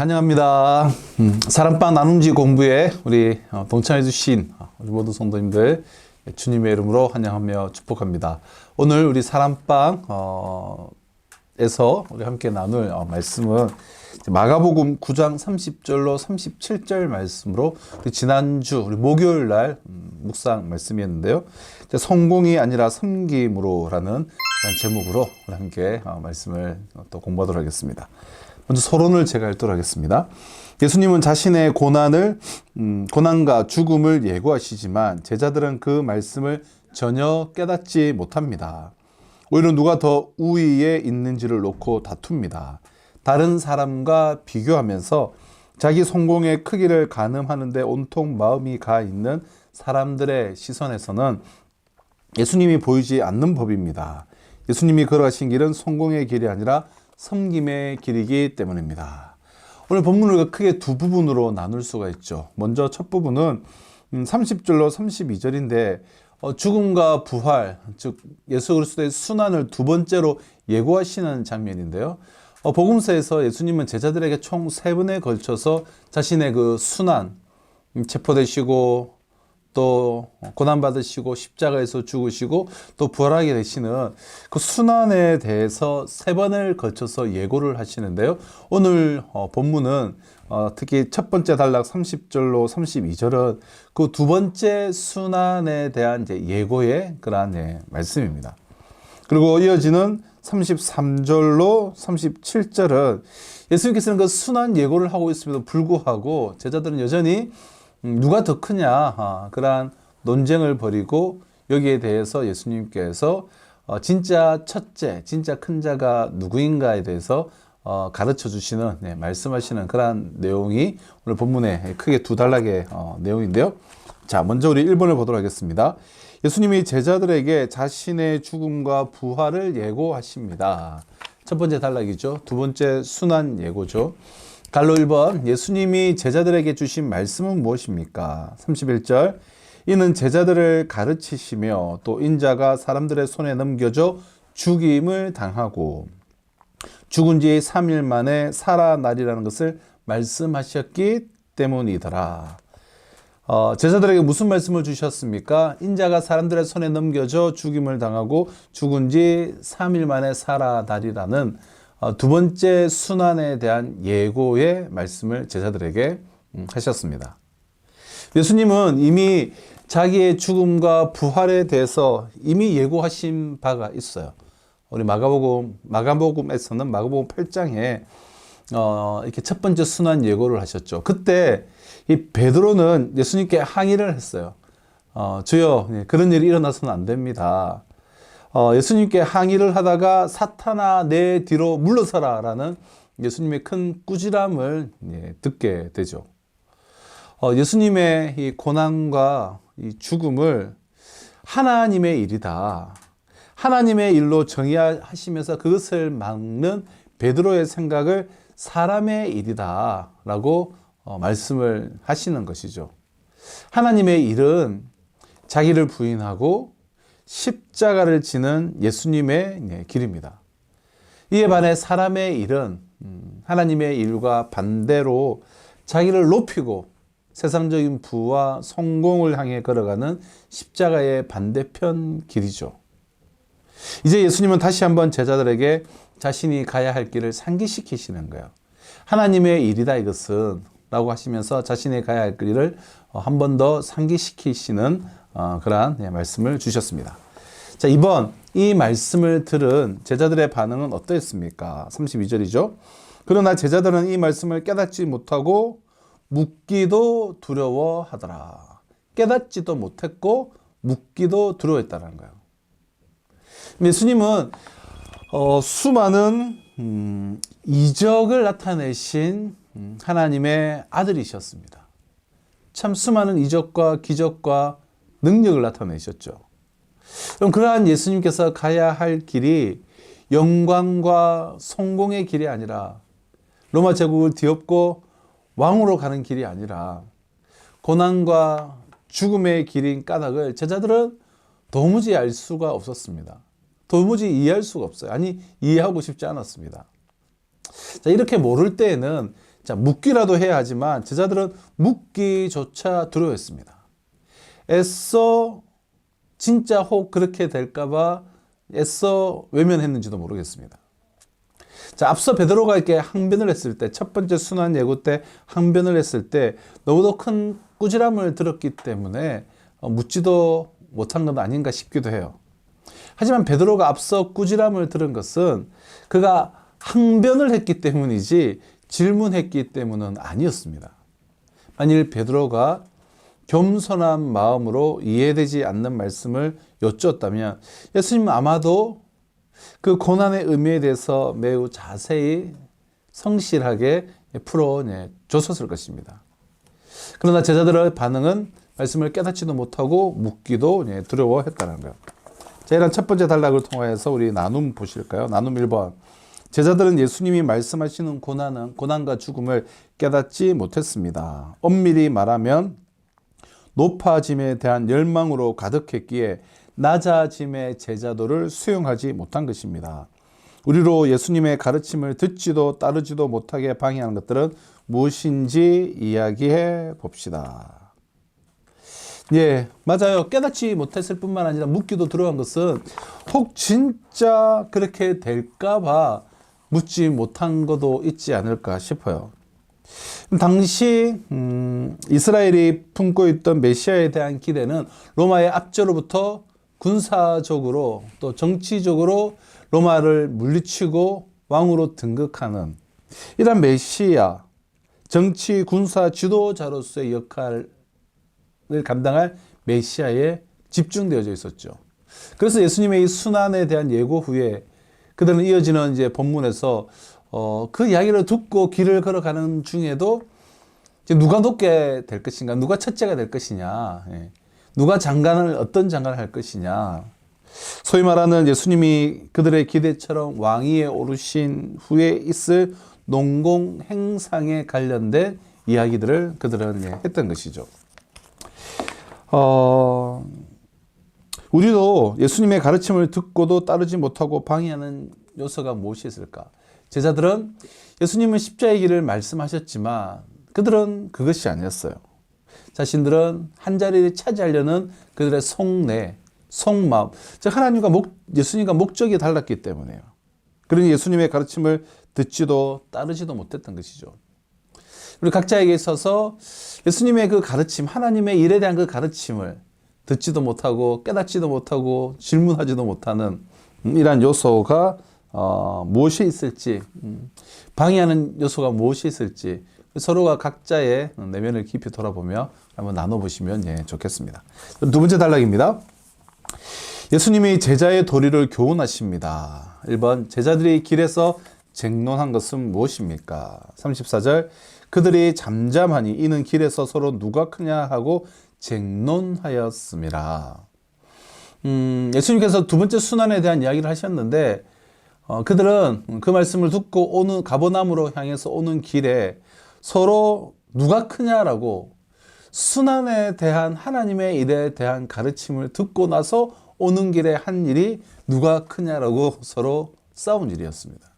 환영합니다. 음, 사랑방 나눔지 공부에 우리 어, 동참해 주신 어, 우리 모든 성도님들 주님의 이름으로 환영하며 축복합니다. 오늘 우리 사랑방 어, 에서 우리 함께 나눌 어, 말씀은 마가복음 9장 30절로 37절 말씀으로 우리 지난주 우리 목요일 날 음, 묵상 말씀이었는데요. 성공이 아니라 섬김으로라는 제목으로 우리 함께 어, 말씀을 또 공부하도록 하겠습니다. 먼저 서론을 제가 읽도록 하겠습니다. 예수님은 자신의 고난을 음, 고난과 죽음을 예고하시지만 제자들은 그 말씀을 전혀 깨닫지 못합니다. 오히려 누가 더 우위에 있는지를 놓고 다툽니다. 다른 사람과 비교하면서 자기 성공의 크기를 가늠하는데 온통 마음이 가 있는 사람들의 시선에서는 예수님이 보이지 않는 법입니다. 예수님이 걸어가신 길은 성공의 길이 아니라 섬김의 길이기 때문입니다. 오늘 본문을 크게 두 부분으로 나눌 수가 있죠. 먼저 첫 부분은 30절로 32절인데 어, 죽음과 부활, 즉 예수 그리스도의 순환을 두 번째로 예고하시는 장면인데요. 어, 복음서에서 예수님은 제자들에게 총 세 번에 걸쳐서 자신의 그 순환, 음, 체포되시고 또 고난 받으시고 십자가에서 죽으시고 또 부활하게 되시는 그 순환에 대해서 세 번을 거쳐서 예고를 하시는데요. 오늘 어, 본문은 어, 특히 첫 번째 단락 30절로 32절은 그 두 번째 순환에 대한 이제 예고의 그러한 예, 말씀입니다. 그리고 이어지는 33절로 37절은 예수님께서는 그 순환 예고를 하고 있음에도 불구하고 제자들은 여전히 음, 누가 더 크냐 아, 그러한 논쟁을 벌이고 여기에 대해서 예수님께서 어, 진짜 첫째, 진짜 큰 자가 누구인가에 대해서 어, 가르쳐 주시는 네, 말씀하시는 그러한 내용이 오늘 본문에 크게 두 단락의 어, 내용인데요. 자, 먼저 우리 1번을 보도록 하겠습니다. 예수님이 제자들에게 자신의 죽음과 부활을 예고하십니다. 첫 번째 단락이죠. 두 번째 순환 예고죠. 갈로 1번 예수님이 제자들에게 주신 말씀은 무엇입니까? 31절 이는 제자들을 가르치시며 또 인자가 사람들의 손에 넘겨져 죽임을 당하고 죽은 지 3일 만에 살아나리라는 것을 말씀하셨기 때문이더라. 어, 제자들에게 무슨 말씀을 주셨습니까? 인자가 사람들의 손에 넘겨져 죽임을 당하고 죽은 지 3일 만에 살아나리라는 어, 두 번째 순환에 대한 예고의 말씀을 제자들에게 음, 하셨습니다. 예수님은 이미 자기의 죽음과 부활에 대해서 이미 예고하신 바가 있어요. 우리 마가복음 마가복음에서는 마가복음 8장에 어, 이렇게 첫 번째 순환 예고를 하셨죠. 그때 이 베드로는 예수님께 항의를 했어요. 어, 주여 예, 그런 일이 일어나서는 안 됩니다. 어, 예수님께 항의를 하다가 사탄아 내 뒤로 물러서라 라는 예수님의 큰 꾸지람을 예, 듣게 되죠. 어, 예수님의 이 고난과 이 죽음을 하나님의 일이다. 하나님의 일로 정의하시면서 그것을 막는 베드로의 생각을 사람의 일이다 라고 어, 말씀을 하시는 것이죠. 하나님의 일은 자기를 부인하고 십자가를 지는 예수님의 네, 길입니다. 이에 반해 사람의 일은 음, 하나님의 일과 반대로 자기를 높이고 세상적인 부와 성공을 향해 걸어가는 십자가의 반대편 길이죠. 이제 예수님은 다시 한번 제자들에게 자신이 가야 할 길을 상기시키시는 거예요. 하나님의 일이다 이것은 라고 하시면서 자신이 가야 할 길을 한 번 더 상기시키시는 어, 그러한 네, 말씀을 주셨습니다. 자, 이번 이 말씀을 들은 제자들의 반응은 어떠했습니까? 32절이죠. 그러나 제자들은 이 말씀을 깨닫지 못하고 묻기도 두려워하더라. 깨닫지도 못했고 묻기도 두려워했다는 거예요. 예수님은 어, 수많은 음, 이적을 나타내신 음, 하나님의 아들이셨습니다. 참 수많은 이적과 기적과 능력을 나타내셨죠. 그럼 그러한 예수님께서 가야 할 길이 영광과 성공의 길이 아니라 로마 제국을 뒤엎고 왕으로 가는 길이 아니라 고난과 죽음의 길인 까닭을 제자들은 도무지 알 수가 없었습니다. 도무지 이해할 수가 없어요. 아니, 이해하고 싶지 않았습니다. 자, 이렇게 모를 때에는 자, 묻기라도 해야 하지만 제자들은 묻기조차 두려워했습니다. 애써 진짜 혹 그렇게 될까봐 애써 외면했는지도 모르겠습니다. 자, 앞서 베드로가 이렇게 항변을 했을 때, 첫 번째 순환 예고 때 항변을 했을 때, 너무도 큰 꾸지람을 들었기 때문에 어, 묻지도 못한 건 아닌가 싶기도 해요. 하지만 베드로가 앞서 꾸지람을 들은 것은 그가 항변을 했기 때문이지 질문했기 때문은 아니었습니다. 만일 베드로가 겸손한 마음으로 이해되지 않는 말씀을 여쭈었다면 예수님은 아마도 그 고난의 의미에 대해서 매우 자세히 성실하게 풀어 줬었을 것입니다. 그러나 제자들의 반응은 말씀을 깨닫지도 못하고 묻기도 두려워했다는 것. 자, 이런 첫 번째 단락을 통하여서 우리 나눔 보실까요? 나눔 1번. 제자들은 예수님이 말씀하시는 고난은 고난과 죽음을 깨닫지 못했습니다. 엄밀히 말하면 높아짐에 대한 열망으로 가득했기에 낮아짐의 제자도를 수용하지 못한 것입니다. 우리로 예수님의 가르침을 듣지도 따르지도 못하게 방해하는 것들은 무엇인지 이야기해 봅시다. 예, 맞아요. 깨닫지 못했을 뿐만 아니라 묻기도 들어간 것은 혹 진짜 그렇게 될까봐 묻지 못한 것도 있지 않을까 싶어요. 당시 음, 이스라엘이 품고 있던 메시아에 대한 기대는 로마의 압제로부터 군사적으로 또 정치적으로 로마를 물리치고 왕으로 등극하는 이런 메시아 정치 군사 지도자로서의 역할을 감당할 메시아에 집중되어져 있었죠. 그래서 예수님의 이 순환에 대한 예고 후에 그들은 이어지는 이제 본문에서 어, 그 이야기를 듣고 길을 걸어가는 중에도 누가 높게 될 것인가, 누가 첫째가 될 것이냐, 예. 누가 장관을 어떤 장관을 할 것이냐. 소위 말하는 예수님이 그들의 기대처럼 왕위에 오르신 후에 있을 농공 행상에 관련된 이야기들을 그들은 예, 했던 것이죠. 어, 우리도 예수님의 가르침을 듣고도 따르지 못하고 방해하는 요소가 무엇이 있을까? 제자들은 예수님은 십자의 길을 말씀하셨지만 그들은 그것이 아니었어요. 자신들은 한 자리를 차지하려는 그들의 속내, 속마음, 즉 하나님과 목, 예수님과 목적이 달랐기 때문에요. 그러니 예수님의 가르침을 듣지도 따르지도 못했던 것이죠. 우리 각자에게 있어서 예수님의 그 가르침, 하나님의 일에 대한 그 가르침을 듣지도 못하고 깨닫지도 못하고 질문하지도 못하는 이러한 요소가 어, 무엇이 있을지 음, 방해하는 요소가 무엇이 있을지 서로가 각자의 내면을 깊이 돌아보며 한번 나눠보시면 예, 좋겠습니다. 두 번째 단락입니다. 예수님이 제자의 도리를 교훈하십니다. 1번 제자들이 길에서 쟁론한 것은 무엇입니까? 34절 그들이 잠잠하니 이는 길에서 서로 누가 크냐 하고 쟁론하였습니다. 음, 예수님께서 두 번째 순환에 대한 이야기를 하셨는데 어, 그들은 그 말씀을 듣고 오는 가버남으로 향해서 오는 길에 서로 누가 크냐라고 순환에 대한 하나님의 일에 대한 가르침을 듣고 나서 오는 길에 한 일이 누가 크냐라고 서로 싸운 일이었습니다.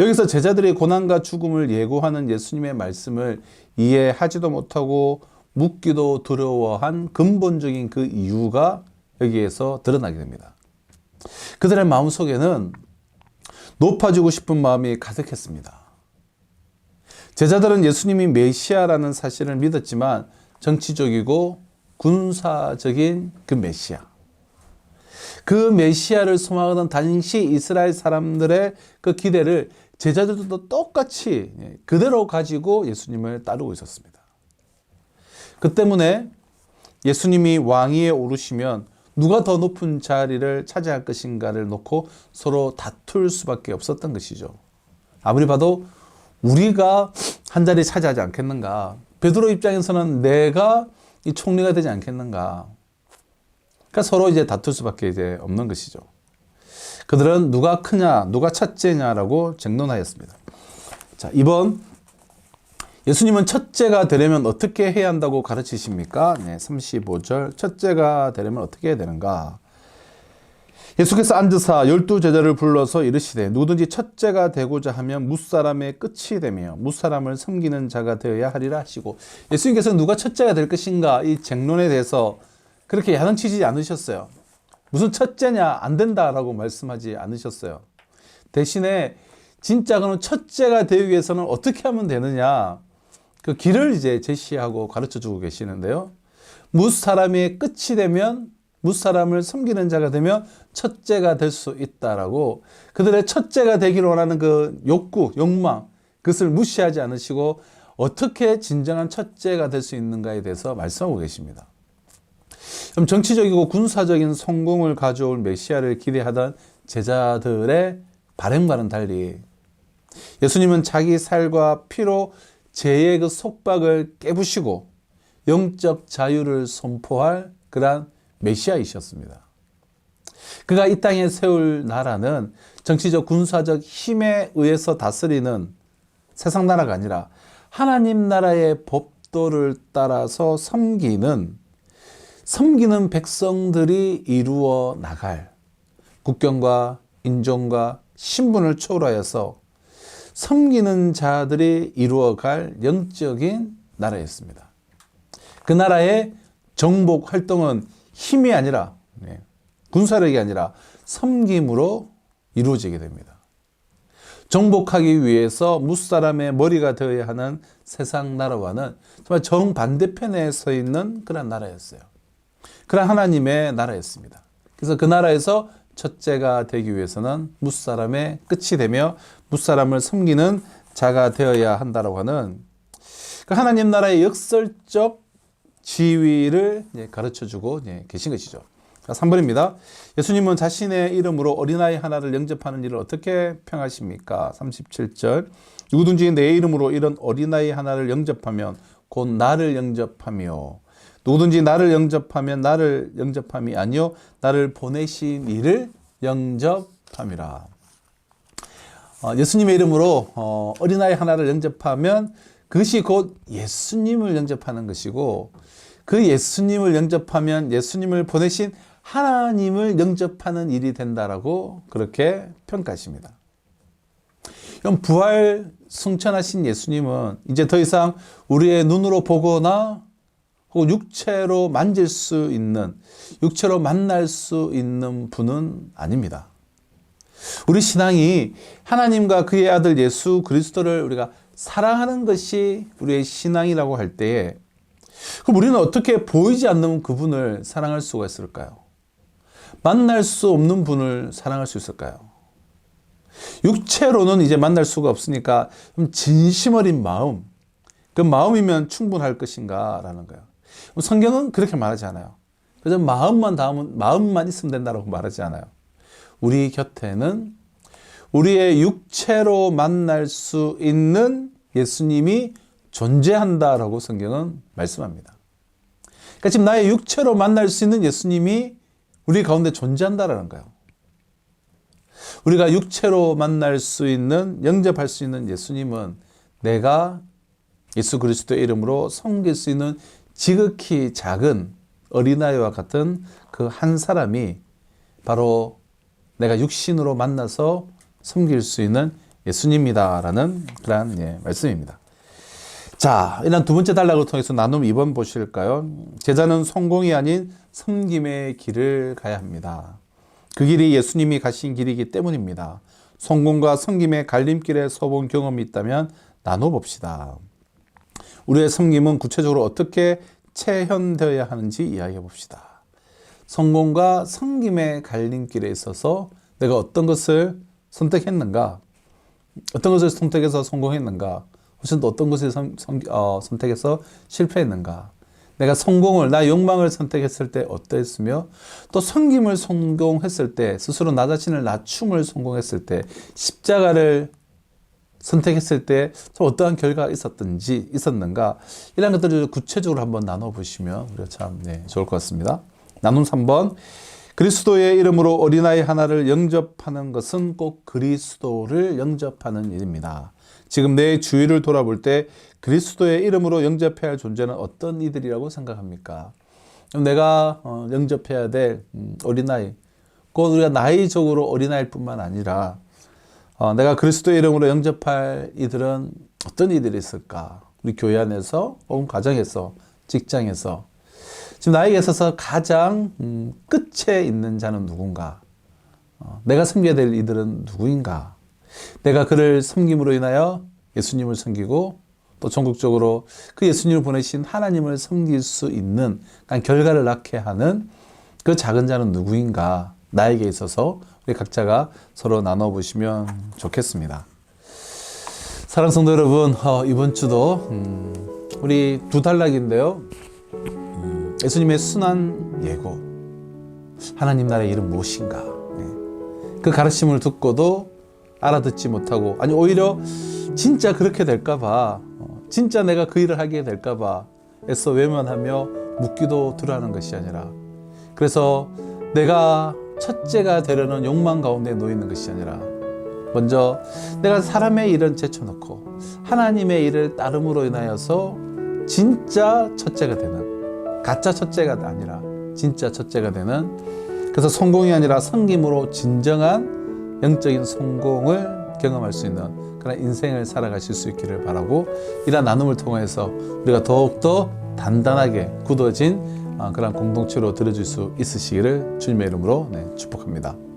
여기서 제자들이 고난과 죽음을 예고하는 예수님의 말씀을 이해하지도 못하고 묻기도 두려워한 근본적인 그 이유가 여기에서 드러나게 됩니다. 그들의 마음속에는 높아지고 싶은 마음이 가득했습니다. 제자들은 예수님이 메시아라는 사실을 믿었지만 정치적이고 군사적인 그 메시아. 그 메시아를 소망하던 당시 이스라엘 사람들의 그 기대를 제자들도 똑같이 그대로 가지고 예수님을 따르고 있었습니다. 그 때문에 예수님이 왕위에 오르시면 누가 더 높은 자리를 차지할 것인가를 놓고 서로 다툴 수밖에 없었던 것이죠. 아무리 봐도 우리가 한 자리 차지하지 않겠는가. 베드로 입장에서는 내가 이 총리가 되지 않겠는가. 그러니까 서로 이제 다툴 수밖에 이제 없는 것이죠. 그들은 누가 크냐, 누가 첫째냐라고 쟁론하였습니다. 자, 이번 예수님은 첫째가 되려면 어떻게 해야 한다고 가르치십니까? 네, 35절. 첫째가 되려면 어떻게 해야 되는가? 예수께서 앉으사 열두 제자를 불러서 이르시되 누구든지 첫째가 되고자 하면 무사람의 끝이 되며 무사람을 섬기는 자가 되어야 하리라 하시고 예수님께서 누가 첫째가 될 것인가 이 쟁론에 대해서 그렇게 야단치지 않으셨어요. 무슨 첫째냐 안 된다라고 말씀하지 않으셨어요. 대신에 진짜 그는 첫째가 되기 위해서는 어떻게 하면 되느냐 그 길을 이제 제시하고 가르쳐 주고 계시는데요. 무사람의 끝이 되면 무사람을 섬기는 자가 되면 첫째가 될 수 있다라고 그들의 첫째가 되기를 원하는 그 욕구, 욕망 그것을 무시하지 않으시고 어떻게 진정한 첫째가 될 수 있는가에 대해서 말씀하고 계십니다. 그럼 정치적이고 군사적인 성공을 가져올 메시아를 기대하던 제자들의 바램과는 달리 예수님은 자기 살과 피로 죄의 그 속박을 깨부시고 영적 자유를 선포할 그러한 메시아이셨습니다. 그가 이 땅에 세울 나라는 정치적 군사적 힘에 의해서 다스리는 세상 나라가 아니라 하나님 나라의 법도를 따라서 섬기는 섬기는 백성들이 이루어 나갈 국경과 인종과 신분을 초월하여서 섬기는 자들이 이루어갈 영적인 나라였습니다. 그 나라의 정복 활동은 힘이 아니라 네, 군사력이 아니라 섬김으로 이루어지게 됩니다. 정복하기 위해서 무사람의 머리가 되어야 하는 세상 나라와는 정말 정반대편에 서 있는 그런 나라였어요. 그런 하나님의 나라였습니다. 그래서 그 나라에서 첫째가 되기 위해서는 무사람의 끝이 되며 무사람을 섬기는 자가 되어야 한다라고 하는 그 하나님 나라의 역설적 지위를 가르쳐 주고 계신 것이죠. 3번입니다. 예수님은 자신의 이름으로 어린아이 하나를 영접하는 일을 어떻게 평하십니까? 37절. 누구든지 내 이름으로 이런 어린아이 하나를 영접하면 곧 나를 영접하며 누구든지 나를 영접하면 나를 영접함이 아니요 나를 보내신 이를 영접함이라. 어, 예수님의 이름으로 어, 어린아이 하나를 영접하면 그것이 곧 예수님을 영접하는 것이고 그 예수님을 영접하면 예수님을 보내신 하나님을 영접하는 일이 된다라고 그렇게 평가하십니다. 그럼 부활 승천하신 예수님은 이제 더 이상 우리의 눈으로 보거나 혹은 육체로 만질 수 있는, 육체로 만날 수 있는 분은 아닙니다. 우리 신앙이 하나님과 그의 아들 예수 그리스도를 우리가 사랑하는 것이 우리의 신앙이라고 할 때에 그럼 우리는 어떻게 보이지 않는 그분을 사랑할 수가 있을까요? 만날 수 없는 분을 사랑할 수 있을까요? 육체로는 이제 만날 수가 없으니까 좀 진심 어린 마음, 그 마음이면 충분할 것인가 라는 거예요. 성경은 그렇게 말하지 않아요. 그래서 마음만 닿으면, 마음만 있으면 된다고 말하지 않아요. 우리 곁에는 우리의 육체로 만날 수 있는 예수님이 존재한다라고 성경은 말씀합니다. 그러니까 지금 나의 육체로 만날 수 있는 예수님이 우리 가운데 존재한다라는 거예요. 우리가 육체로 만날 수 있는 영접할 수 있는 예수님은 내가 예수 그리스도의 이름으로 섬길 수 있는 지극히 작은 어린아이와 같은 그 한 사람이 바로 내가 육신으로 만나서 섬길 수 있는 예수님이다라는 그러한 예, 말씀입니다. 자, 이런 두 번째 단락을 통해서 나눔 2번 보실까요? 제자는 성공이 아닌 섬김의 길을 가야 합니다. 그 길이 예수님이 가신 길이기 때문입니다. 성공과 섬김의 갈림길에 서본 경험이 있다면 나눠봅시다. 우리의 섬김은 구체적으로 어떻게 체현되어야 하는지 이야기해 봅시다. 성공과 섬김의 갈림길에 있어서 내가 어떤 것을 선택했는가? 어떤 것을 선택해서 성공했는가? 혹시 또 어떤 것을 선, 선, 어, 선택해서 실패했는가? 내가 성공을, 나 욕망을 선택했을 때 어떠했으며, 또 성김을 성공했을 때, 스스로 나 자신을 낮춤을 성공했을 때, 십자가를 선택했을 때 어떠한 결과가 있었든지, 있었는가, 이런 것들을 구체적으로 한번 나눠보시면 우리가 참, 네, 좋을 것 같습니다. 나눔 3번. 그리스도의 이름으로 어린아이 하나를 영접하는 것은 꼭 그리스도를 영접하는 일입니다. 지금 내 주위를 돌아볼 때 그리스도의 이름으로 영접해야 할 존재는 어떤 이들이라고 생각합니까? 내가 어, 영접해야 될 음, 어린아이, 곧 우리가 나이적으로 어린아이뿐만 아니라 어, 내가 그리스도의 이름으로 영접할 이들은 어떤 이들이 있을까? 우리 교회 안에서 혹은 가정에서 직장에서 지금 나에게 있어서 가장 음, 끝에 있는 자는 누군가? 어, 내가 섬겨야 될 이들은 누구인가? 내가 그를 섬김으로 인하여 예수님을 섬기고 또 전국적으로 그 예수님을 보내신 하나님을 섬길 수 있는 결과를 낳게 하는 그 작은 자는 누구인가? 나에게 있어서 우리 각자가 서로 나눠 보시면 좋겠습니다. 사랑 성도 여러분, 어, 이번 주도 음, 우리 두 단락인데요. 음, 예수님의 순한 예고, 하나님 나라의 이름 무엇인가? 네. 그 가르침을 듣고도 알아듣지 못하고, 아니 오히려 진짜 그렇게 될까봐, 어, 진짜 내가 그 일을 하게 될까봐 애써 외면하며 묻기도 두려워하는 것이 아니라, 그래서 내가 첫째가 되려는 욕망 가운데 놓여 있는 것이 아니라 먼저 내가 사람의 일은 제쳐놓고 하나님의 일을 따름으로 인하여서 진짜 첫째가 되는 가짜 첫째가 아니라 진짜 첫째가 되는 그래서 성공이 아니라 성김으로 진정한 영적인 성공을 경험할 수 있는 그런 인생을 살아가실 수 있기를 바라고 이러한 나눔을 통해서 우리가 더욱더 단단하게 굳어진 아, 그런 공동체로 들어줄 수 있으시기를 주님의 이름으로 네, 축복합니다.